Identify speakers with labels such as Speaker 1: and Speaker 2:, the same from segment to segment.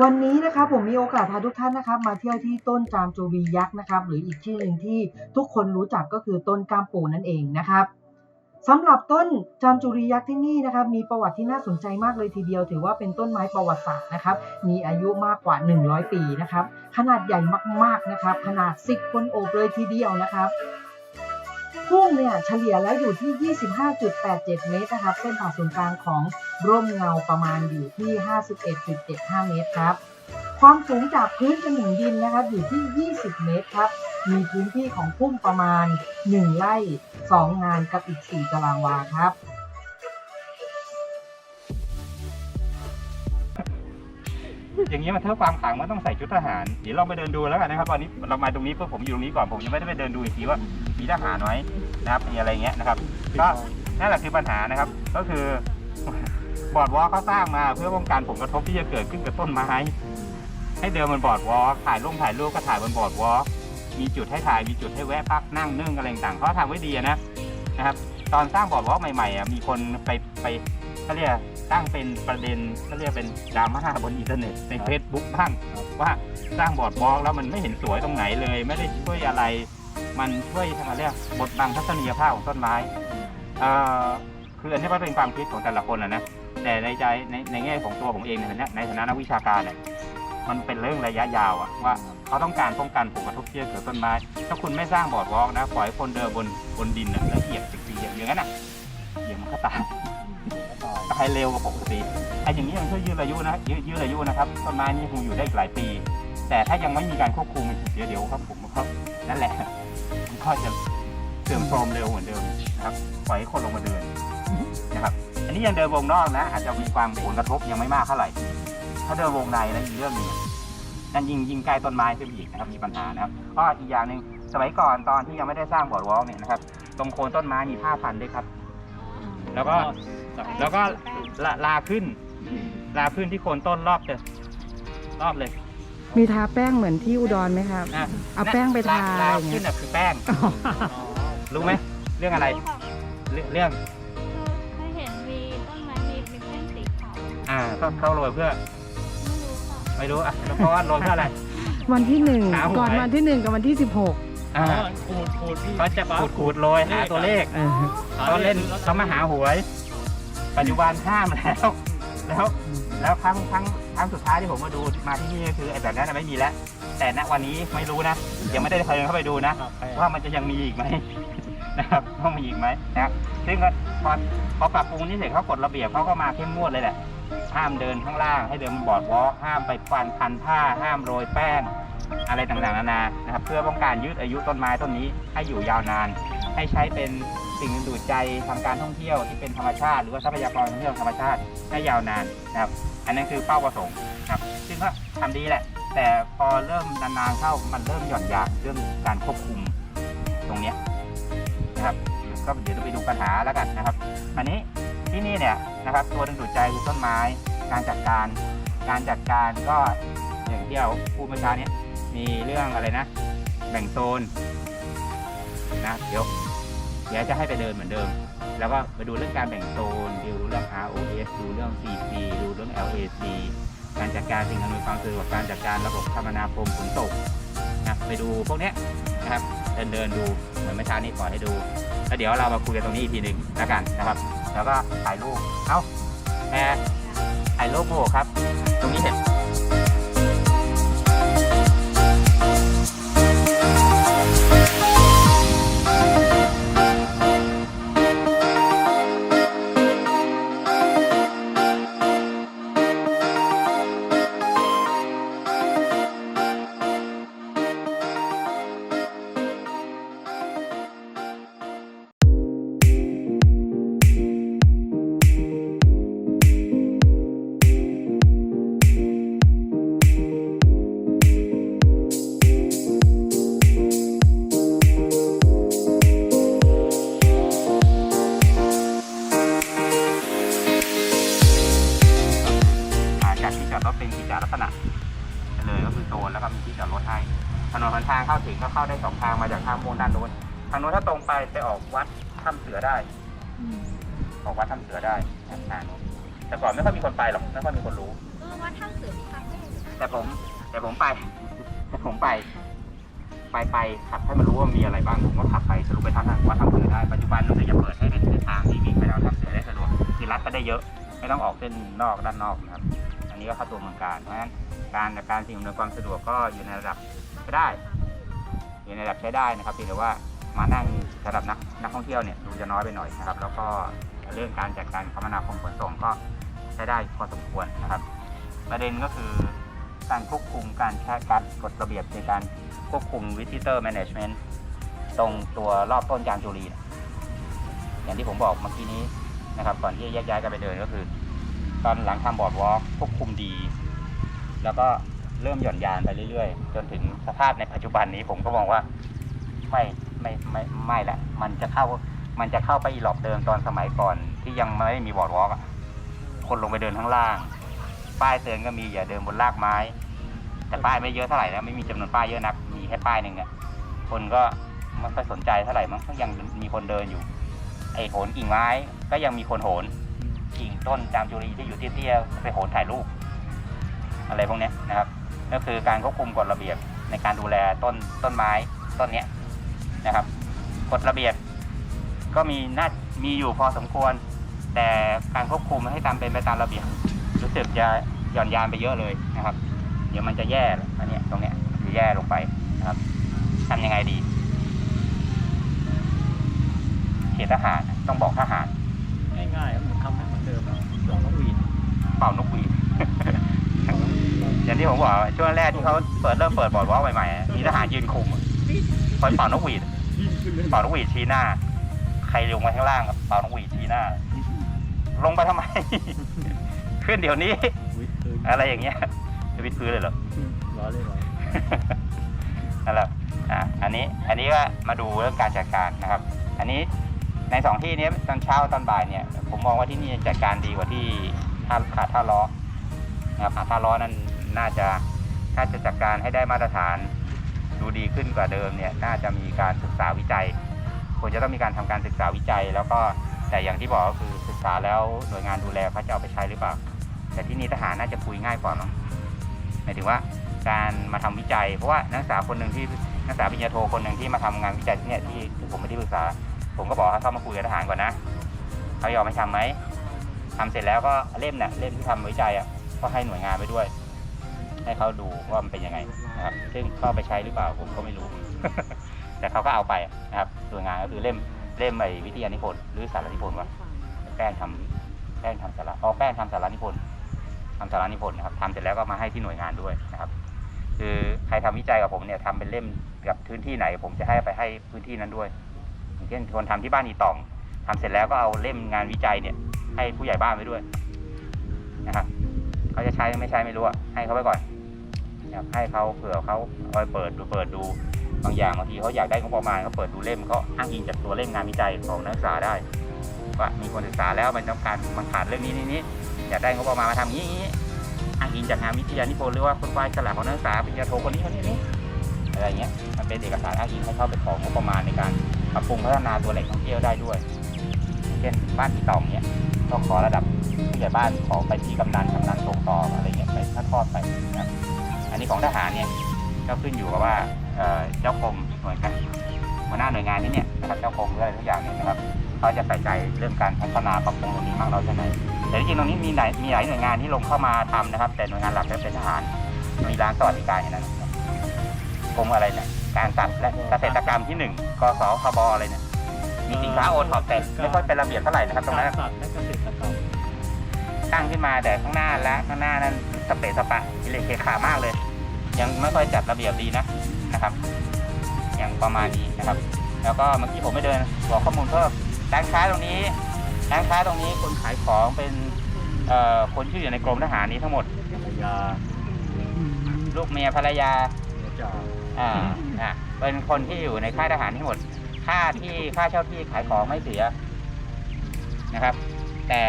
Speaker 1: วันนี้นะครับผมมีโอกาสพาทุกท่านนะครับมาเที่ยวที่ต้นจามจูบียักษ์นะครับหรืออีกชื่อหนึ่งที่ทุกคนรู้จักก็คือต้นกามปูนั่นเองนะครับสำหรับต้นจามจูรียักษ์ที่นี่นะครับมีประวัติที่น่าสนใจมากเลยทีเดียว ถือว่าเป็นต้นไม้ประวัติศาสตร์นะครับมีอายุมากกว่า 100 ปีนะครับขนาดใหญ่มากๆนะครับขนาด10คนโอบเลยทีเดียวนะครับ พุ่งเนี่ยเฉลี่ยแล้วอยู่ที่ 25.87 เมตรนะครับ เส้นผ่าศูนย์กลางของร่มเงาประมาณอยู่ที่ 51.75 เมตรครับ ความสูงจากพื้นจนถึงดินนะครับอยู่ที่ 20 เมตรครับ มีพื้นที่ของพุ่มประมาณ 1 ไร่ 2 งานกับอีก 4 ตารางวาครับ
Speaker 2: อย่างนี้มันเท่าความขังมันต้องใส่ชุดทหารเดี๋ยวเราไปเดินดูแล้วกันนะครับตอนนี้เรามาตรงนี้เพื่อผมอยู่ตรงนี้ก่อนผมยังไม่ได้ไปเดินดูอีกทีว่ามีทหารไหมนะครับมีอะไรเงี้ยนะครับก็นั่นแหละคือปัญหานะครับ ก็คือบอร์ดวอล์กเขาสร้างมาเพื่อป้องกันผลกระทบที่จะเกิดขึ้นกับต้นไม้ให้เดินบนบอร์ดวอล์กถ่ายรูปถ่ายรูปก็ถ่ายบนบอร์ดวอล์กมีจุดให้ถ่ายมีจุดให้แวะพักนั่งนึ่งอะไรต่างเขาทำไว้ดีนะนะครับ ตอนสร้างบอร์ดวอล์กใหม่ๆมีคนไปไปเขาเรียก ตั้งเป็นประเด็นเขาเรียกเป็นดราม่าบนอินเทอร์เน็ตในเฟซบุ๊กบ้างว่าสร้างบอร์ดวอล์กแล้วมันไม่เห็นสวยตรงไหนเลย ไม่ได้ช่วยอะไร มันช่วยทำอะไรเรียกบดบังทัศนียภาพของต้นไม้เอ่อคืออันนี้มันเป็นความคิดของแต่ละคนนะนะแต่ในใจในในแง่ของตัวผมเองในฐานะในฐานะนักวิชาการเนี่ยมันเป็นเรื่องระยะยาวอะว่าเขาต้องการป้องกันผลกระทบที่จะเกิดต้นไม้ ถ้าคุณไม่สร้างบอร์ดวอล์กนะปล่อยคนเดินบนบนดินอะแล้วเหยียบสิบปีอย่างนั้นอะเหยียบมันก็ตาย ตายเร็วกว่าปกติไอ้อย่างนี้ยังช่วยยืดอายุนะยืดยืดอายุนะครับต้นไม้นี่คงอยู่ได้อีกหลายปี แต่ถ้ายังไม่มีการควบคุมเดี๋ยวเดี๋ยวครับผมก็นั่นแหละมันก็จะเสื่อมโทรมเร็วเหมือนเดิมนะครับปล่อยคนลงมาเดินนะครับอันนี้ยังเดินวงนอกนะ อาจจะมีความผลกระทบยังไม่มากเท่าไหร่ ถ้าเดินวงในนะอีกเรื่องนึงนั่นยิงยิงใกลต้นไม้ขึ้นไปอีกนะครับมีปัญหานะครับก็อีกอย่างหนึ่งสมัยก่อนตอนที่ยังไม่ได้สร้างบอร์ดวอล์กเนี่ยนะครับตรงโคนต้นไม้มีผ้าพันด้วยครับ แล้วก็แล้วก็ลาลาขึ้น ลาขึ้นที่โคนต้นรอบเลยรอบเลย
Speaker 3: มีทาแป้งเหมือนที่อุดรไหมครับ
Speaker 2: นะ
Speaker 3: เอาแป้งไปทา
Speaker 2: ลา
Speaker 3: อย่างเงี้ย
Speaker 2: ขึ้นน่ะคือแป้งรู้ไหมเรื่องอะไรเรื่องเรื่อง
Speaker 4: เคยเห็นมีต้นไม้มีมีแป้งสีขาว
Speaker 2: อ่าก็เข้าโรยเพื่อ
Speaker 4: ไม่รู้ค่ะ
Speaker 2: ไม่รู้อะแล้วเพราะว่าโรยเพื่ออะไร
Speaker 3: วันที่หนึ่ง
Speaker 2: หาหวย
Speaker 3: ก่อนวันที่หนึ่งกับวันที่สิบหก
Speaker 2: อ่า
Speaker 5: ขูดขูดพี่
Speaker 2: เขาจะขูดขูดโรยหาตัวเลข
Speaker 3: เออ
Speaker 2: เขาเล่นเขามาหาหวย ปัจจุบันห้ามแล้ว แล้ว แล้วครั้งครั้งครั้งสุดท้ายที่ผมมาดูมาที่นี่ก็คือไอ้แบบนั้นนะไม่มีแล้ว แต่ณวันนี้ไม่รู้นะยังไม่ได้เคยเข้าไปดูนะ ว่ามันจะยังมีอีกไหม นะครับว่ามีอีกไหมนะครับซึ่งก็พอพอปรับปรุงนี่เสร็จเขากฎระเบียบเขาก็มาเข้มงวดเลยแหละห้ามเดินข้างล่างให้เดินบนบอร์ดวอล์กห้ามไปฟันพันผ้าห้ามโรยแป้ง อะไรต่างๆนานานะครับ เพื่อป้องกันยืดอายุต้นไม้ต้นนี้ให้อยู่ยาวนาน ให้ใช้เป็นสิ่งดึงดูดใจทางการท่องเที่ยวที่เป็นธรรมชาติ หรือว่าทรัพยากรท่องเที่ยวธรรมชาติให้ยาวนานนะครับ อันนั้นคือเป้าประสงค์นะครับ ซึ่งก็ทำดีแหละ แต่พอเริ่มนานๆเข้ามันเริ่มหย่อนยานเรื่องการควบคุมตรงนี้นะครับก็เดี๋ยวเราไปดูปัญหาแล้วกันนะครับอันนี้ที่นี่เนี่ยนะครับตัวดึงดูดใจคือต้นไม้ การจัดการ การจัดการก็อย่างที่เราพูดเมื่อเช้านี้ มีเรื่องอะไรนะ แบ่งโซนนะเดี๋ยวเดี๋ยวจะให้ไปเดินเหมือนเดิม แล้วก็ไปดูเรื่องการแบ่งโซนดูเรื่อง ROS ดูเรื่อง CC ดูเรื่อง LAC การจัดการสิ่งอำนวยความสะดวกการจัดการระบบคมนาคมขนส่งนะไปดูพวกเนี้ยนะครับเดินเดินดูเหมือนเมื่อเช้านี้ปล่อยให้ดูแล้วเดี๋ยวเรามาคุยกันตรงนี้อีกทีหนึ่งแล้วกันนะครับ แล้วก็ถ่ายรูปเอ้าแอร์ถ่ายรูปโบครับ ตรงนี้เห็น ถนนหนทางเข้าถึงก็เข้าได้สองทางมาจากทางโมนด้านโน้นทางโน้นถ้าตรงไปไปออกวัดถ้ำเสือได้ออกวัดถ้ำเสือได้ทางโน้นแต่ก่อนไม่ค่อยมีคนไปหรอกไม่ค่อยมีคนรู้
Speaker 4: เออว่าถ้ำเสือมีคาเฟ่อยู่นะ
Speaker 2: แต่ผม แต่ผมไป แต่ผมไป ไปไปขับให้มันรู้ว่ามีอะไรบ้างผมก็ขับไปสรุปไปทางวัดทำเสือได้ปัจจุบันรู้สึกจะเปิดให้เป็นเส้นทางที่วิ่งไปดาวทำเสือได้สะดวกคือรัดก็ได้เยอะ ไม่ต้องออกเส้นนอกด้านนอกนะครับ อันนี้ก็เข้าตัวเมืองการเพราะฉะนั้นการจัดการสิ่งอำนวยความสะดวกก็อยู่ในระดับ ใช้ได้อยู่ในระดับใช้ได้นะครับเพียงแต่ว่ามานั่งสำหรับนักนักท่องเที่ยวเนี่ยดูจะน้อยไปหน่อยนะครับ แล้วก็เรื่องการจัดการคมนาคมขนส่งก็ใช้ได้พอสมควรนะครับ ประเด็นก็คือการควบคุมการใช้การกฎระเบียบในการควบคุม visitor management ตรงตัวรอบต้นจามจุรีอย่างที่ผมบอกเมื่อกี้นี้นะครับ ก่อนที่จะแยกย้ายกันไปเดินก็คือ ตอนหลังทำบอร์ดวอล์กควบคุมดี แล้วก็ เริ่มหย่อนยานไปเรื่อยๆ จนถึงสภาพในปัจจุบันนี้ผมก็มองว่าไม่ไม่ไม่ไม่ละมันจะเข้ามันจะเข้าไปอีหลอบเดิมตอนสมัยก่อน ที่ยังไม่มีบอร์ดวอล์กคนลงไปเดินข้างล่าง ป้ายเตือนก็มีอย่าเดินบนรากไม้ แต่ป้ายไม่เยอะเท่าไหร่นะไม่มีจำนวนป้ายเยอะนัก มีแค่ป้ายหนึ่งเนี่ยคนก็ไม่ค่อยสนใจเท่าไหร่มั้งยังมีคนเดินอยู่ ไอ้โหนกิ่งไม้ก็ยังมีคนโหนกิ่งต้นจามจุรีที่อยู่เตี้ยๆไปโหนถ่ายรูปอะไรพวกนี้นะครับ ก็คือการควบคุมกฎระเบียบในการดูแลต้นต้นไม้ต้นเนี้ยนะครับกฎระเบียบก็มีน่ามีอยู่พอสมควร แต่การควบคุมให้ตามเป็นไปตามระเบียบรู้สึกจะหย่อนยานไปเยอะเลยนะครับ เดี๋ยวมันจะแย่อันเนี้ยตรงเนี้ยจะแย่ลงไปนะครับทำยังไงดีเขตทหารต้องบอกทหาร
Speaker 5: ง่ายๆครับเหมือนทำให้เหมือนเดิมอะสองนกหวีด
Speaker 2: เป่านกหวีด อย่างที่ผมบอกช่วงแรกที่เขาเปิดเริ่มเปิดบอร์ดวอล์กใหม่ๆอะมีทหารยืนคุมอะคอยเป่านกหวีด
Speaker 5: ยิ่งขึ้นเลย
Speaker 2: เป่านกหวีดชี้หน้า ใครลงมาข้างล่างอะเป่านกหวีดชี้หน้า ลงไปทำไม ขึ้นเดี๋ยวนี้
Speaker 5: วิทย์คืน
Speaker 2: อะไรอย่างเงี้ยจะวิดพื้นเลยเหรอ
Speaker 5: ร้อยเลยร้อย
Speaker 2: นั่นแหละอะอันนี้อันนี้ก็มาดูเรื่องการจัดการนะครับ อันนี้ในสองที่นี้ตอนเช้าตอนบ่ายเนี่ยผมมองว่าที่นี่จัดการดีกว่าที่ท่าขาดท่าล้อนะครับขาดท่าล้อนั้น น่าจะถ้าจะจัดการให้ได้มาตรฐานดูดีขึ้นกว่าเดิมเนี่ยน่าจะมีการศึกษาวิจัยควรจะต้องมีการทำการศึกษาวิจัย แล้วก็แต่อย่างที่บอกก็คือศึกษาแล้วหน่วยงานดูแลเขาจะเอาไปใช้หรือเปล่า แต่ที่นี่ทหารน่าจะคุยง่ายกว่ามั้งหมายถึงว่าการมาทำวิจัย เพราะว่านักศึกษาคนหนึ่งที่นักศึกษาปริญญาโทคนหนึ่งที่มาทำงานวิจัยที่เนี่ยที่ผมไม่ได้ปรึกษา ผมก็บอกให้เขามาคุยกับทหารก่อนนะเขายอมให้ทำไหมทำเสร็จแล้วก็เล่มเนี่ยเล่มที่ทำวิจัยอะก็ให้หน่วยงานไปด้วย ให้เขาดูว่ามันเป็นยังไงนะครับ ซึ่งเข้าไปใช้หรือเปล่าผมก็ไม่รู้ แต่เขาก็เอาไปนะครับหน่วยงานก็คือเล่มเล่มไอ้วิทยานิพนธ์หรือสารนิพนธ์ว่ะแป้งทำแป้งทำสาระอ๋อแป้งทำสารนิพนธ์ทำสาระนิพนธ์นะครับทำเสร็จแล้วก็มาให้ที่หน่วยงานด้วยนะครับ คือใครทำวิจัยกับผมเนี่ยทำเป็นเล่มกับพื้นที่ไหน ผมจะให้ไปให้พื้นที่นั้นด้วยอย่างเช่นคนทำที่บ้านอีตองทำเสร็จแล้วก็เอาเล่มงานวิจัยเนี่ย ให้ผู้ใหญ่บ้านไปด้วยนะครับ เขาจะใช้ไม่ใช้ไม่รู้อะให้เขาไปก่อนนะครับให้เขาเผื่อเขาเอาไปเปิดดูเปิดดูบางอย่างบางทีเขาอยากได้งบประมาณเขาเปิดดูเล่มเขาอ้างอิงจากตัวเล่มงานวิจัยของนักศึกษาได้ว่ามีคนศึกษาแล้วมันต้องการมันขาดเรื่องนี้นี้นี้อยากได้งบประมาณมาทำอย่างนี้อ้างอิงจากงานวิทยานิพนธ์หรือว่าคนวายฉลาดของนักศึกษาปริญญาโทคนนี้คนนี้นี้อะไรเงี้ยมันเป็นเอกสารอ้างอิงให้เข้าไปของงบประมาณในการปรับปรุงพัฒนาตัวแหล่งท่องเที่ยวได้ด้วยเช่นบ้านที่ต่อมเนี้ยก็ขอระดับผู้ใหญ่บ้านขอไปที่กำนันกำนันส่ง ต่ออะไรเงี้ยไปถ้าทอดไปนะครับอันนี้ของทหารเนี่ยก็ขึ้นอยู่กับว่าเจ้ากรมหน่วยงานหัวหน้าหน่วยงานนี้เนี่ยนะครับเจ้ากรมหรืออะไรทุกอย่างเนี่ยนะครับเขาจะใส่ใจเรื่องการพัฒนาปรับปรุงตรงนี้มากน้อยแค่ไหนแต่ที่จริงตรงนี้มีหลายมีหลายหน่วยงานที่ลงเข้ามาทำนะครับ แต่หน่วยงานหลักก็เป็นทหารมีร้านสวัสดิการอย่างนั้นนะกรมอะไรเนี่ยการตัดและเกษตรกรรมที่หนึ่งกสคบอะไรเนี่ยมีสินค้าโอท็อปแต่ไม่ค่อยเป็นระเบียบเท่าไหร่นะครับตรงนั้น
Speaker 5: สัตว์และเกษตรกรรม
Speaker 2: ตั้งขึ้นมาแต่ข้างหน้าและข้างหน้านั้นสเปซสปะอิเล็กเคขามากเลย ยังไม่ค่อยจัดระเบียบดีนะนะครับ อยังประมาณนี้นะครับ แล้วก็เมื่อกี้ผมไปเดินบอกข้อมูลเพิ่มร้านค้าตรงนี้ร้านค้าตรงนี้คนขายของเป็นเอ่อคนที่อยู่ในกรมทหารนี้ทั้งหมด
Speaker 5: ภรรยา
Speaker 2: ลูกเมียภรรยา
Speaker 5: เมียจ่า
Speaker 2: อ่าอ่าเป็นคนที่อยู่ในค่ายทหารทั้งหมด ค่าที่ค่าเช่าที่ขายของไม่เสียนะครับ แต่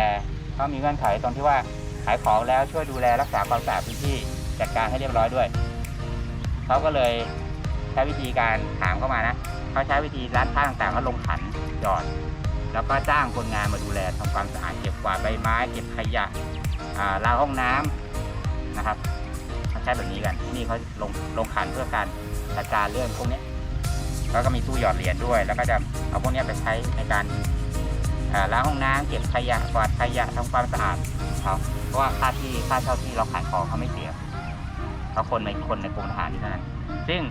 Speaker 2: เขามีเงื่อนไขตรงที่ว่าขายของแล้วช่วยดูแลรักษาความสะอาดพื้นที่จัดการให้เรียบร้อยด้วยเขาก็เลยใช้วิธีการถามเข้ามานะเขาใช้วิธีร้านค้าต่างๆก็ลงขันหยอด แล้วก็จ้างคนงานมาดูแลทำความสะอาดเก็บกวาดใบไม้เก็บขยะล้างห้องน้ำนะครับใช้แบบนี้กันที่นี่เขาลงลงขันเพื่อการจัดการเรื่องพวกนี้แล้วก็มีตู้หยอดเหรียญด้วย แล้วก็จะเอาพวกนี้ไปใช้ในการ ล้างห้องน้ำเก็บขยะกวาดขยะทำความสะอาดเขาเพราะว่าค่าที่ค่าเช่าที่เราขายของเขาไม่เสียเพราะคนในคนในกรมทหารนี่เท่านั้นซึ่ง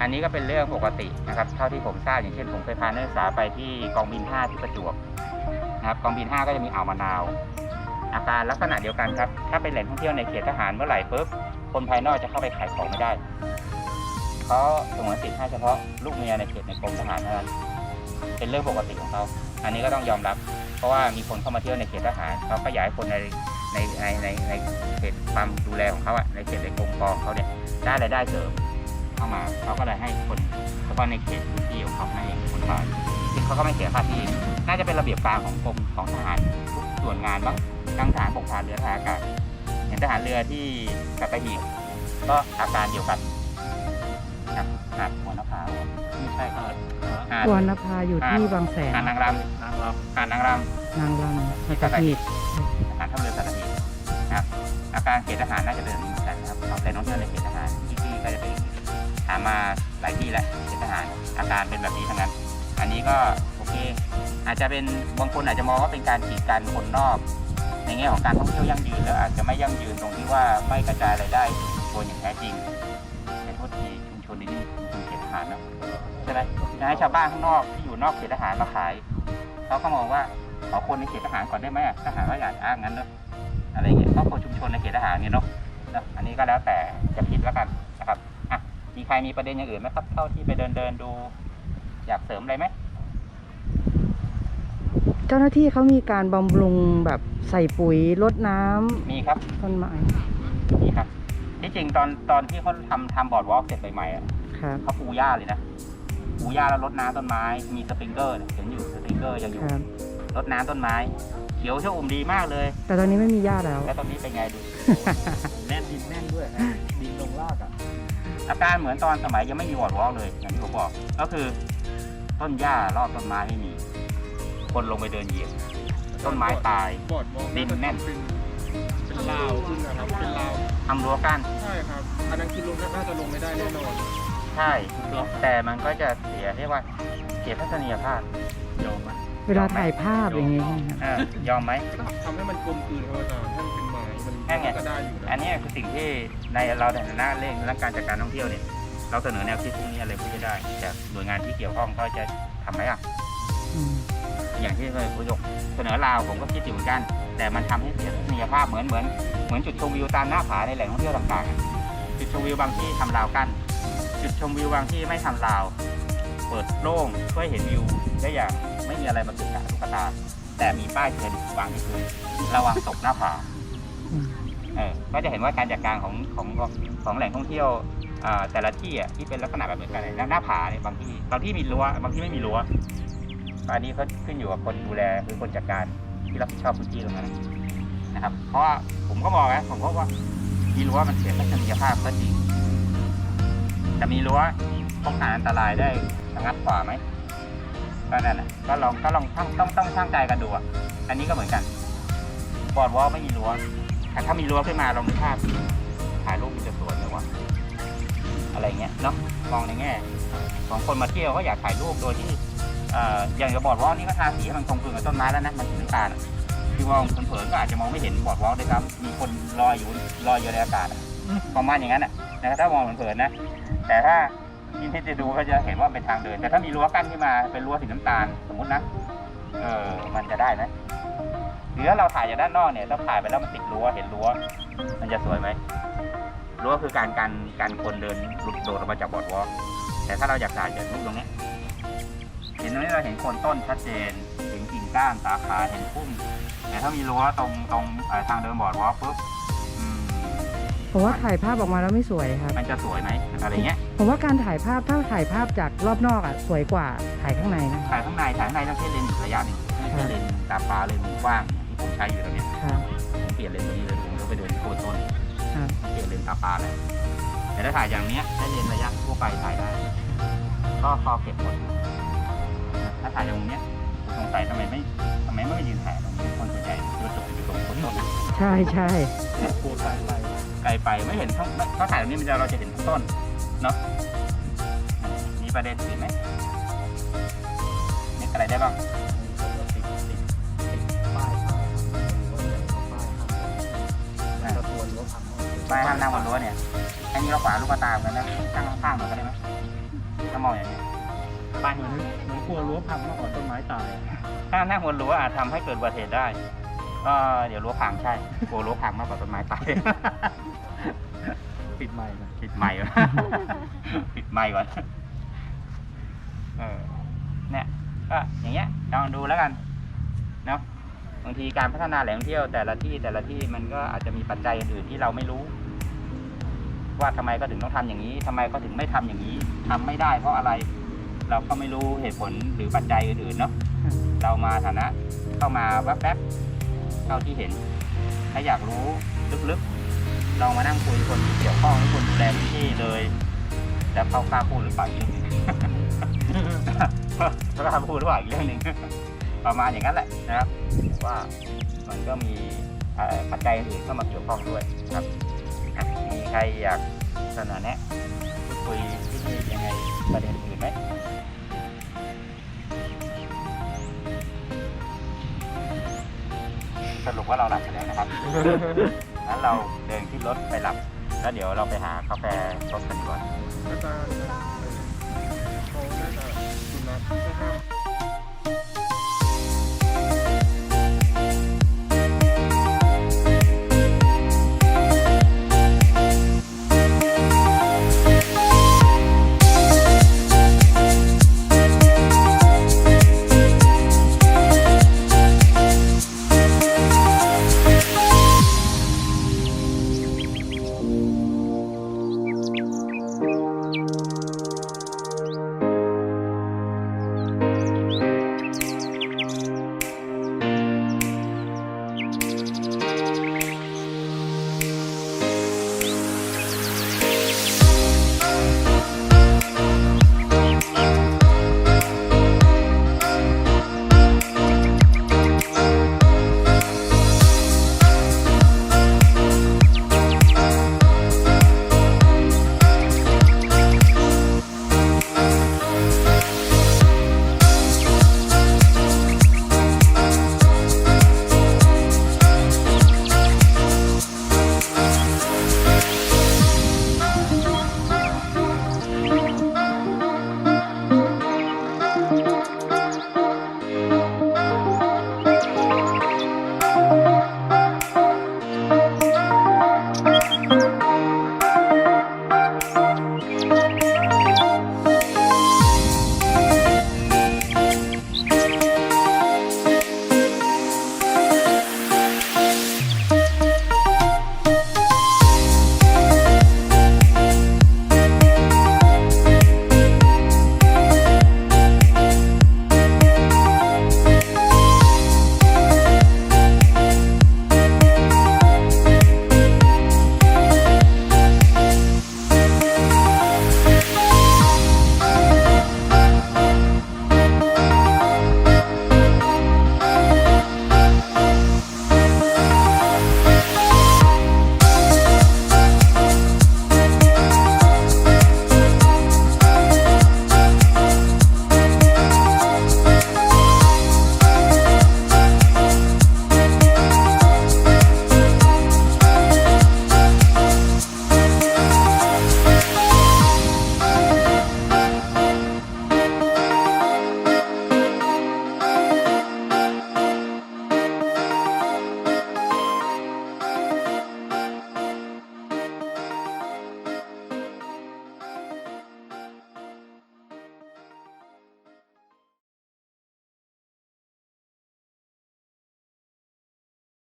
Speaker 2: อันนี้ก็เป็นเรื่องปกตินะครับเท่าที่ผมทราบอย่างเช่นผมเคยพานักศึกษาไปที่กองบิน 5 ที่ประจวบนะครับกองบิน 5 ก็จะมีอ่าวมะนาว อาการลักษณะเดียวกันครับ ถ้าเป็นแหล่งท่องเที่ยวในเขตทหารเมื่อไหร่ปุ๊บคนภายนอกจะเข้าไปขายของไม่ได้เพราะสงวนสิทธิ์ให้เฉพาะลูกเมียในเขตในกรมทหารเท่านั้นเป็นเรื่องปกติของเขา อันนี้ก็ต้องยอมรับ เพราะว่ามีคนเข้ามาเที่ยวในเขตทหารเขาก็อยากให้คนในในในในในเขตความดูแลของเขาอะในเขตในกรมกองเขาเนี่ยได้รายได้เสริมเข้ามาเขาก็เลยให้คนเฉพาะในเขตพื้นที่ของเขาให้คนไปซึ่งเขาก็ไม่เสียค่าที่ น่าจะเป็นระเบียบกลางของกรมของทหารทุกส่วนงานบ้างทั้งทหารบกทหารเรือทหารอากาศเห็นทหารเรือที่สัตหีบก็อาการเดียวกัน ครับหาดหัวหน้าผาไม่ใช่ก็หาด
Speaker 3: วรรณภาอยู่ที่บางแสน
Speaker 2: หาดนางร
Speaker 5: นางรำ
Speaker 2: หาดนางร
Speaker 3: นางรำสัตหีบำ
Speaker 2: หาดท่าเรือสัตหีบนะครับอาการเขตทหารน่าจะเดินเหมือนกันนะครับเอาแต่น้องเที่ยวในเขตทหารที่ที่ก็จะเป็นหามาหลายที่แหละเขตทหาร อาการเป็นแบบนี้ทั้งนั้น อันนี้ก็โอเค อาจจะเป็นบางคนอาจจะมองว่าเป็นการกีดกันคนนอก ในแง่ของการท่องเที่ยวยั่งยืนแล้วอาจจะไม่ยั่งยืนตรงที่ว่าไม่กระจายรายได้สู่ชุมชนอย่างแท้จริง ชุมชนเขตทหารเนอะใช่ไหมจะให้ชาวบ้านข้างนอกที่อยู่นอกเขตทหารมาขายเขาก็มองว่าขอคนในเขตทหารก่อนได้ไหมอะทหารว่าอยากอ้างงั้นเนอะอะไรเงี้ยเพราะคนชุมชนในเขตทหารเนี่ยเนาะเนอะอันนี้ก็แล้วแต่จะคิดแล้วกันนะครับอะมีใครมีประเด็นอย่างอื่นไหมครับเท่าที่ไปเดินเดินๆดู อยากเสริมอะไรไหม
Speaker 3: เจ้าหน้าที่เขามีการบำรุงแบบใส่ปุ๋ยรดน้ำ
Speaker 2: มีครับ
Speaker 3: ต้นไม้
Speaker 2: มีครับที่จริงตอนตอนที่เขาทำทำบอร์ดวอล์กเสร็จใหม่ๆอะ
Speaker 3: ครับ
Speaker 2: เขาปูหญ้าเลยนะปูหญ้าแล้วรดน้ำต้นไม้ มีสปริงเกอร์เนี่ยเห็นอยู่สปริงเกอร์ยังอยู่
Speaker 3: ครับ
Speaker 2: รดน้ำต้นไม้ เขียวชอุ่มดีมากเลย
Speaker 3: แต่ตอนนี้ไม่มีหญ้าแล้ว
Speaker 2: แล้วตอนนี้เป็นไงดูำ
Speaker 5: แน่นดินแน่นด้วยฮะดินลงลากอะ
Speaker 2: อาการเหมือนตอนสมัยยังไม่มีบอร์ดวอล์กเลยอย่างที่ผมบอก ก็คือ ต้นหญ้ารอบต้นไม้ไม่มี คนลงไปเดินเหยียบ ต้นไม้ตาย
Speaker 6: บอร์ดมอง
Speaker 2: ดินแน่น
Speaker 6: เป็นเป็นลาวขึ้นนะครับเป็นลาว
Speaker 2: ทำรั้วกั้น
Speaker 6: ใช่ครับอันนั้นคือลงน่าจะลงไม่ได้แน่นอน
Speaker 2: ใช่แต่มันก็จะเสียเรียกว่าเสียทัศนียภาพ
Speaker 5: ยอมไหม
Speaker 3: เวลาถ่ายภาพอย่างงี้ครับ
Speaker 2: เออยอมไหม
Speaker 6: ทำให้มันกลมกลืนครับอาจารย์ให้มันเป็นไม้มัน
Speaker 2: นั่นไง
Speaker 6: ก็ได้อยู่นะ
Speaker 2: อันนี้คือสิ่งที่ในเราในฐานะเร่งเรื่องการจัดการท่องเที่ยวเนี่ยเราเสนอแนวคิดพวกนี้อะไรพวกนี้ได้ แต่หน่วยงานที่เกี่ยวข้องก็จะทำไหมอะ
Speaker 3: อืม
Speaker 2: อย่างที่เคยคุยกเสนอลาวผมก็คิดอยู่เหมือนกัน แต่มันทำให้เสียทัศนียภาพเหมือนเหมือนเหมือนจุดชมวิวตามหน้าผาในแหล่งท่องเที่ยวต่างๆอะจุดชมวิวบางที่ทำราวกั้น จุดชมวิวบางที่ไม่ทำราว เปิดโล่งช่วยเห็นวิวได้อย่างไม่มีอะไรมาเกะกะลูกตา แต่มีป้ายเตือนวางที่พื้นระวังตกหน้าผา
Speaker 3: อืม
Speaker 2: เออก็จะเห็นว่าการจัดการของของของแหล่งท่องเที่ยวอ่าแต่ละที่อะที่เป็นลักษณะแบบเหมือนกันเลยหน้าผาเนี่ยบางที่บางที่มีรั้วบางที่ไม่มีรั้วอันนี้ก็ขึ้นอยู่กับคนดูแลหรือคนจัดการที่รับผิดชอบพื้นที่ตรงนั้นนะครับ เพราะว่าผมก็มองนะผมก็ว่ามีรั้วมันเสียทัศนียภาพก็จริง แต่มีรั้วป้องกันอันตรายได้ระงับกว่าไหมก็นั่นแหละก็ลองก็ลองต้องต้องต้องช่างใจกันดูอะอันนี้ก็เหมือนกันบอร์ดวอลไม่มีรั้วแต่ถ้ามีรั้วขึ้นมาลองดูภาพถ่ายรูปมันจะสวยไหมวะอะไรเงี้ยเนาะมองในแง่ของคนมาเที่ยวก็อยากถ่ายรูปโดยที่เอ่ออย่างกับบอร์ดวอลนี่ก็ทาสีมันคงคลึงกับต้นไม้แล้วนะมันสีน้ำตาลคือมองเผินๆก็อาจจะมองไม่เห็นบอร์ดวอลด้วยซ้ำมีคนลอยอยู่ลอยอยู่ในอากาศประมาณอย่างนั้นอะนะถ้ามองเผินๆนะ แต่ถ้าที่ที่จะดูก็จะเห็นว่าเป็นทางเดิน แต่ถ้ามีรั้วกั้นขึ้นมาเป็นรั้วสีน้ำตาลสมมตินะเออมันจะได้ไหมหรือถ้าเราถ่ายจากด้านนอกเนี่ยถ้าถ่ายไปแล้วมันติดรั้วเห็นรั้ว มันจะสวยไหมรั้วคือการการการคนเดินหลุดโดดออกมาจากบอร์ดวอลแต่ถ้าเราอยากถ่ายจากรูปตรงนี้เห็นตรงนี้เราเห็นโคนต้นชัดเจนเห็นกิ่งก้านสาขาเห็นพุ่มแต่ถ้ามีรั้วตรงตรงทางเดินบอร์ดวอลปุ๊บ
Speaker 3: ผมว่าถ่ายภาพออกมาแล้วไม่สวยครับ
Speaker 2: มันจะสวยไหมอะไรเงี้ย
Speaker 3: ผมว่าการถ่ายภาพถ้าถ่ายภาพจากรอบนอกอะสวยกว่าถ่ายข้างในนะ
Speaker 2: ถ่ายข้างในถ่ายข้างในต้องใช้เลนส์อีกระยะหนึ่งไม่ใช่เลนส์ตาปลาเลนส์มุมกว้างที่ผมใช้อยู่ตอนเนี้ย
Speaker 3: ครับ
Speaker 2: ผมเปลี่ยนเลนส์ตัวนี้เลยผมก็ไปเดินที่โคนต้น
Speaker 3: ครับ
Speaker 2: เปลี่ยนเลนส์ตาปลาแล้วแต่ถ้าถ่ายอย่างเนี้ยใช้เลนส์ระยะทั่วไปถ่ายได้ ก็พอเก็บหมดถ้าถ่ายอย่างเนี้ยสงสัยทำไมไม่ทำไมไม่ไปยืนถ่ายตรงนี้คนส่วนใหญ่จะจบอยู่ตรงโคนต้น
Speaker 3: ใช่ใช่
Speaker 5: โคตรไป
Speaker 2: เไกลไปไม่เห็นทั้งถ้าถ่ายตรงนี้มันจะเราจะเห็นทั้งต้นเนาะมีประเด็นอื่นไหมนึกอะไรได้บ้าง
Speaker 5: ป้ายห้าม
Speaker 2: นั่งบนรั้วเนี่ยอันนี้เราขวาลูกตาเหมือนกันนะตั้งข้างๆหน่อยก็ได้ไหมถ้ามองอย่างนี้
Speaker 5: ป้ายเหมือนเหมือนกลัวรั้วพังมากกว่าต้นไม้ตาย
Speaker 2: ถ้านั่งบนรั้วอาจทำให้เกิดอุบัติเหตุได้ ก็เดี๋ยวรั้วพังใช่กลัวรั้วพังมากกว่าต้นไม้ตาย
Speaker 5: ปิดไม้นะ
Speaker 2: ปิดไมค์ก่อน ปิดไมค์ก่อน เออ เนี่ย ก็อย่างเงี้ย ลองดูแล้วกัน เนาะ บางทีการพัฒนาแหล่งท่องเที่ยวแต่ละที่แต่ละที่มันก็อาจจะมีปัจจัยอื่นๆที่เราไม่รู้ ว่าทำไมก็ถึงต้องทำอย่างนี้ทำไมก็ถึงไม่ทำอย่างนี้ทำไม่ได้เพราะอะไร เราก็ไม่รู้เหตุผลหรือปัจจัยอื่นๆเนาะ เรามาฐานะเข้ามาแวบๆ เท่าที่เห็น ถ้าอยากรู้ลึกๆลองมานั่งคุยคนที่เกี่ยวข้องหรือคนดูแลพื้นที่เลยแต่เขากล้าพูดหรือเปล่าอีกเรื่องหนึงเขากล้าพูดหรือเปล่าอีกเรื่องหนึ่งประมาณอย่างนั้นแหละนะครับว่ามันก็มีเอ่อปัจจัยอื่นเข้ามาเกี่ยวข้องด้วยครับอะมีใครอยากเสนอแนะพูดคุยที่นี่ยังไงประเด็น สรุปว่าเราหลับไปแล้วนะครับ งั้นเราเดินขึ้นรถไปหลับ แล้วเดี๋ยวเราไปหากาแฟสดกันดีกว่า
Speaker 6: อาจารย์เขาน่าจะสุนัขไม่ห้าม